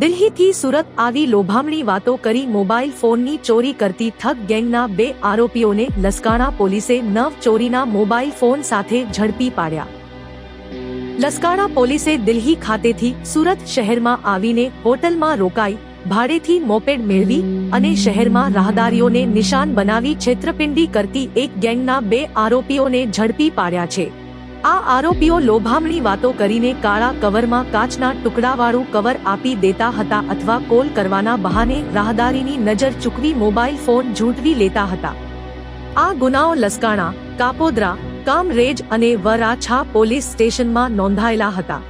દિલ્હીથી સુરત આવી લોભામણી વાતો કરી મોબાઈલ ફોનની ચોરી કરતી ઠગ ગેંગના બે આરોપીઓને લસકાણા પોલીસે નવ ચોરીના મોબાઈલ ફોન સાથે ઝડપી પાડ્યા. લસકાણા પોલીસે દિલ્હી ખાતેથી સુરત શહેરમાં આવીને હોટલમાં રોકાઈ, ભાડેથી મોપેડ મેળવી અને શહેરમાં રાહદારીઓને નિશાન બનાવી છેતરપિંડી કરતી એક ગેંગના બે આરોપીઓને ઝડપી પાડ્યા છે. આ આરોપીઓ લોભામણી વાતો કરીને કાળા કવરમાં કાચના ટુકડાવાળું કવર આપી દેતા હતા અથવા કોલ કરવાના બહાને રાહદારીની નજર ચૂકવી મોબાઈલ ફોન ઝૂંટવી લેતા હતા. આ ગુનાઓ લસકાણા, કાપોદ્રા, કામરેજ અને વરાછા પોલીસ સ્ટેશનમાં નોંધાયેલા હતા.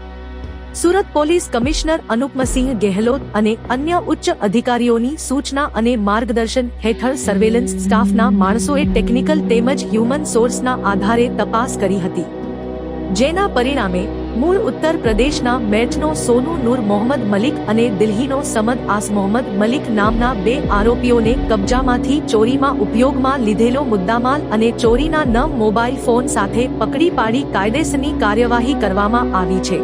સુરત પોલીસ કમિશનર અનુપમસિંહ ગેહલોત અને અન્ય ઉચ્ચ અધિકારીઓની સૂચના અને માર્ગદર્શન હેઠળ સર્વેલન્સ સ્ટાફના માણસોએ ટેકનિકલ તેમજ હ્યુમન સોર્સના આધારે તપાસ કરી હતી. જેના પરિણામે મૂળ ઉત્તર પ્રદેશના મેચનો સોનુ નૂર મોહમ્મદ મલિક અને દિલ્હીનો સમદ આસ મોહમ્મદ મલિક નામના બે આરોપીઓને કબજામાંથી ચોરીમાં ઉપયોગમાં લીધેલો મુદ્દામાલ અને ચોરીના નવ મોબાઈલ ફોન સાથે પકડી પાડી કાયદેસરની કાર્યવાહી કરવામાં આવી છે.